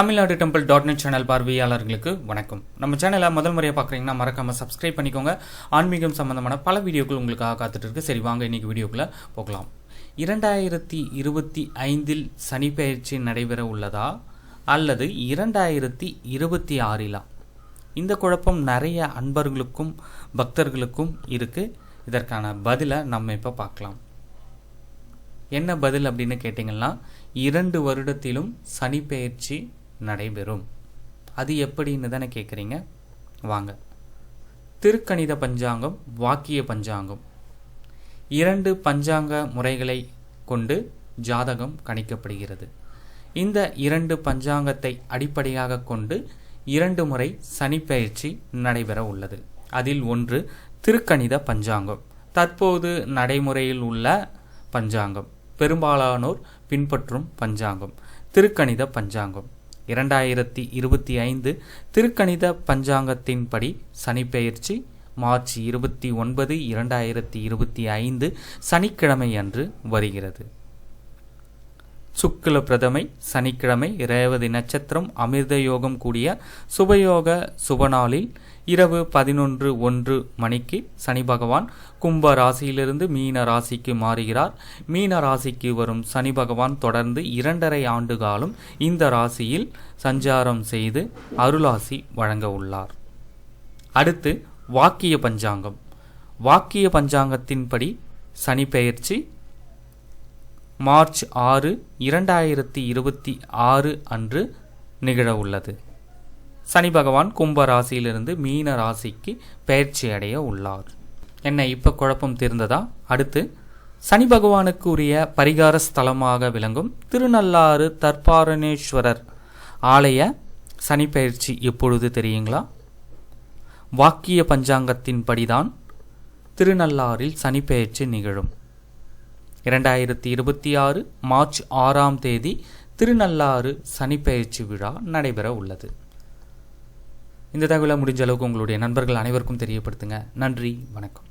Tamil Nadu temple dot net channel பார்வையாளர்களுக்கு வணக்கம். நம்ம சேனலை முதல் முறையாக பார்க்குறீங்கன்னா மறக்காமல் சப்ஸ்கிரைப் பண்ணிக்கோங்க. ஆன்மீகம் சம்பந்தமான பல வீடியோக்கள் உங்களுக்காக காத்துட்டு இருக்கு. சரி வாங்க இன்றைக்கி வீடியோக்குள்ளே போகலாம். இரண்டாயிரத்தி இருபத்தி ஐந்தில் சனிப்பெயர்ச்சி நடைபெற உள்ளதா? அல்லது இரண்டாயிரத்தி இருபத்தி ஆறிலா? இந்த குழப்பம் நிறைய அன்பர்களுக்கும் பக்தர்களுக்கும் இருக்கு. இதற்கான பதிலை நம்ம இப்போ பார்க்கலாம். என்ன பதில் அப்படின்னு கேட்டிங்கன்னா இரண்டு வருடத்திலும் சனி பெயர்ச்சி நடைபெறும். அது எப்படின்னு தானே கேட்குறீங்க வாங்க. திருக்கணித பஞ்சாங்கம் வாக்கிய பஞ்சாங்கம். இரண்டு பஞ்சாங்க முறைகளை கொண்டு ஜாதகம் கணிக்கப்படுகிறது. இந்த இரண்டு பஞ்சாங்கத்தை அடிப்படையாக கொண்டு இரண்டு முறை சனிப்பெயர்ச்சி நடைபெற உள்ளது. அதில் ஒன்று திருக்கணித பஞ்சாங்கம். தற்போது நடைமுறையில் உள்ள பஞ்சாங்கம். பெரும்பாலானோர் பின்பற்றும் பஞ்சாங்கம். திருக்கணித பஞ்சாங்கம். இரண்டாயிரத்தி இருபத்தி ஐந்து திருக்கணித பஞ்சாங்கத்தின்படி சனிப்பெயர்ச்சி மார்ச் இருபத்தி ஒன்பது இரண்டாயிரத்தி இருபத்தி ஐந்து சனிக்கிழமை அன்று வருகிறது. சுக்கில பிரதமை சனிக்கிழமை ரேவதி நட்சத்திரம் அமிர்த யோகம் கூடிய சுபயோக சுபநாளில் இரவு பதினொன்று ஒன்று மணிக்கு சனி பகவான் கும்ப ராசியிலிருந்து மீன ராசிக்கு மாறுகிறார். மீன ராசிக்கு வரும் சனி பகவான் தொடர்ந்து இரண்டரை ஆண்டு காலம் இந்த ராசியில் சஞ்சாரம் செய்து அருளாசி வழங்க உள்ளார். அடுத்து வாக்கிய பஞ்சாங்கம். வாக்கிய பஞ்சாங்கத்தின்படி சனி பெயர்ச்சி மார்ச் ஆறு இரண்டாயிரத்தி இருபத்தி ஆறு அன்று நிகழ உள்ளது சனி பகவான் கும்ப ராசியிலிருந்து மீன ராசிக்கு பெயர்ச்சி அடைய உள்ளார். என்ன இப்போ குழப்பம் தீர்ந்ததா? அடுத்து சனி பகவானுக்கு உரிய பரிகார ஸ்தலமாக விளங்கும் திருநள்ளாறு தற்பாரணேஸ்வரர் ஆலய சனி பயிற்சி எப்பொழுது தெரியுங்களா? வாக்கிய பஞ்சாங்கத்தின்படிதான் திருநள்ளாறில் சனி பயிற்சி நிகழும். இரண்டாயிரத்தி இருபத்தி ஆறு மார்ச் ஆறாம் தேதி திருநள்ளாறு சனிப்பெயர்ச்சி விழா நடைபெற உள்ளது. இந்த தகவலை முடிஞ்ச அளவுக்கு உங்களுடைய நண்பர்கள் அனைவருக்கும் தெரியப்படுத்துங்க. நன்றி வணக்கம்.